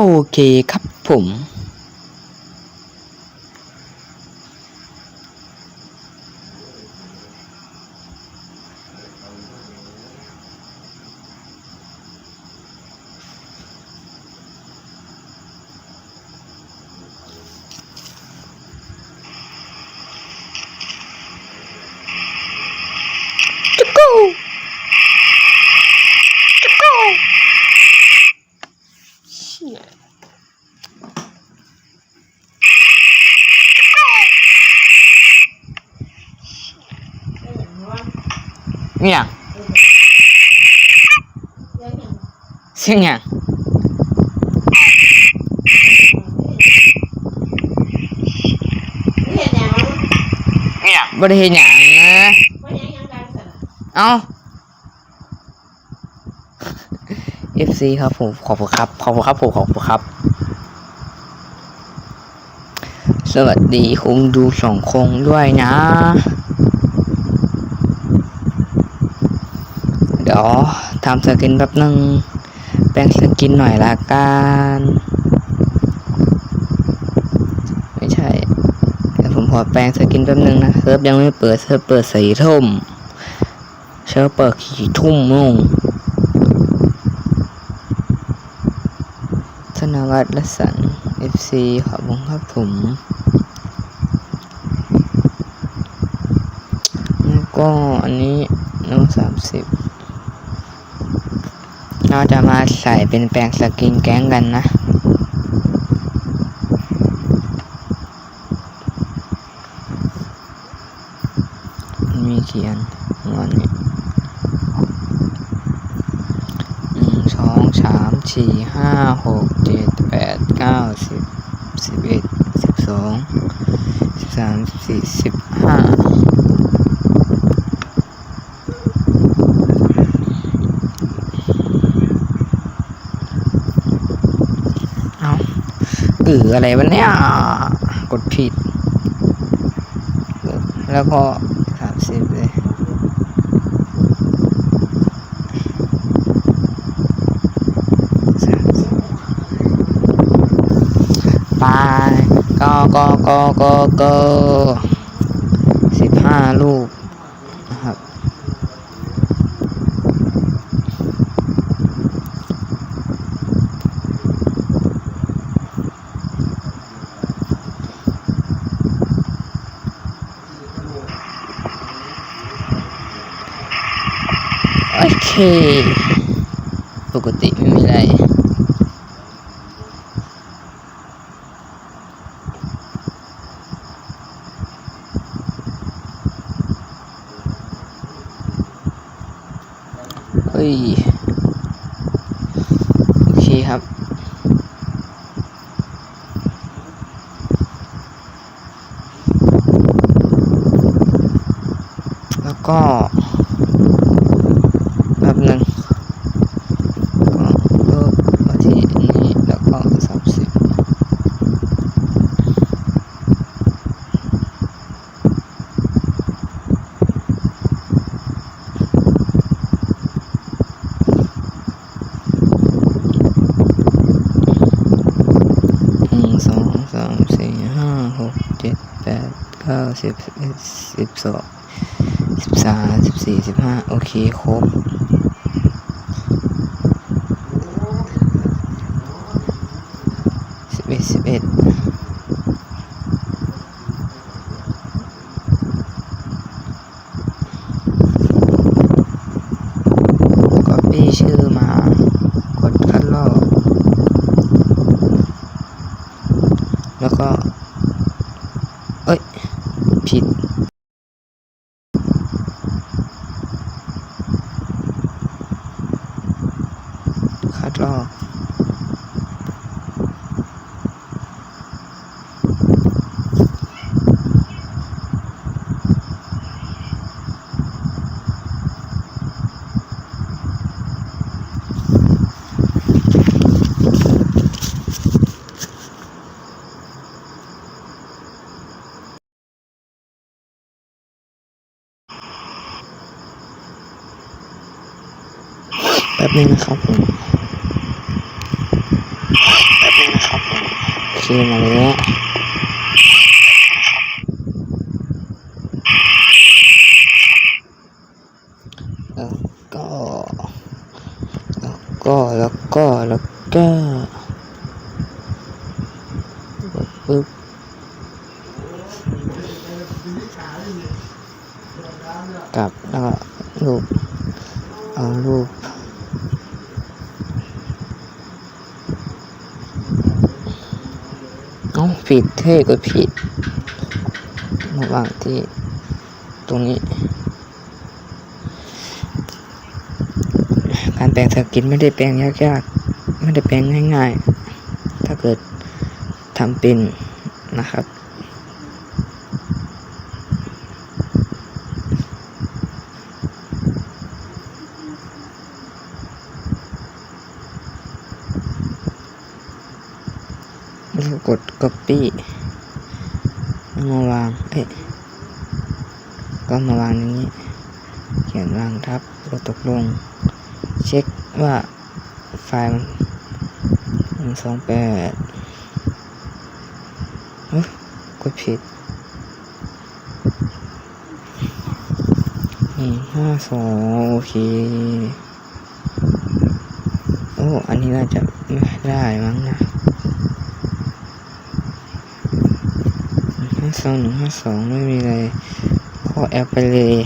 โอเคครับผม จุกกูจุกกูเชี่ย เนี่ยเสียงเนี่ยเนี่ยบริเวณอย่างนะเอ้า FC ครับผมขอบคุณครับ ขอบคุณครับผมขอบคุณครับ สวัสดีคงดูสองคงด้วยนะ ดี๋ยวทำสกินแป๊บนึงแปลงสกินหน่อยละกันไม่ใช่เดี๋ยวผมขอแปลงสกินแป๊บนึงนะเซิร์ฟยังไม่เปิดเซิร์ฟเปิดสีทุ่มเซิร์ฟเปิดขี่ทุ่มมุ่งธนวัฒน์ละสัน FC ขอบคุณครับผมแล้วก็อันนี้น้องสามสิบ เราจะมาใส่เป็นแปลงสกินแก๊งกันนะ มีเขียนวันนี้หนึ่งสองสามสี่ห้าหกเจ็ดแปดเก้าสิบสิบเอ็ดสิบสองสิบสามสิบสี่สิบห้าเอา อืออะไรวะเนี่ย กดผิด แล้วก็สามสิบเลยสามสิบไปก็ก็ก็ก็ก็สิบห้าลูกนะครับ โอ เคปกติไม่มีอะไร เฮ้ย โอเคครับ แล้วก็ แป๊บหนึ่งก็เพิ่มมาที่นี้แล้วก็สามสิบหนึ่งสองสามสี่ห้าหกเจ็ดแปดเก้า สิบสิบเอ็ดสิบสองสิบสามสิบสี่สิบห้าโอเค ครบเอ็ดสิบเอ็ดก็ปี้ชื่อมา กดคัดลอกแล้วก็ เอ้ย ผิด คัดลอก แป๊บนึงนะครับผมแบบนะครับผมโอเคมาแล้วแล้วก็แล้วก็แล้วก็แล้วก็ปึ๊บกลับแล้วก็รูปเอารูป เอ้า ผิดเท่ก็ผิดระหว่างที่ตรงนี้ การแปลงสกินไม่ได้แปลงยากๆ ไม่ได้แปลงง่ายๆ ถ้าเกิดทำเป็นนะครับ แล้วก็กด copy มาวาง เอ๊ะ ก็มาวางอย่างนี้ เขียนวางทับกดตกลง เช็คว่าไฟล์มันหนึ่งสองแปดเฮ้กดผิดหนึ่งห้าสองโอเค โอ้ อันนี้น่าจะไม่ได้มั้งนะ หนึ่งห้า สองหนึ่งห้าสองไม่มีอะไร ข้อแอปไปเลย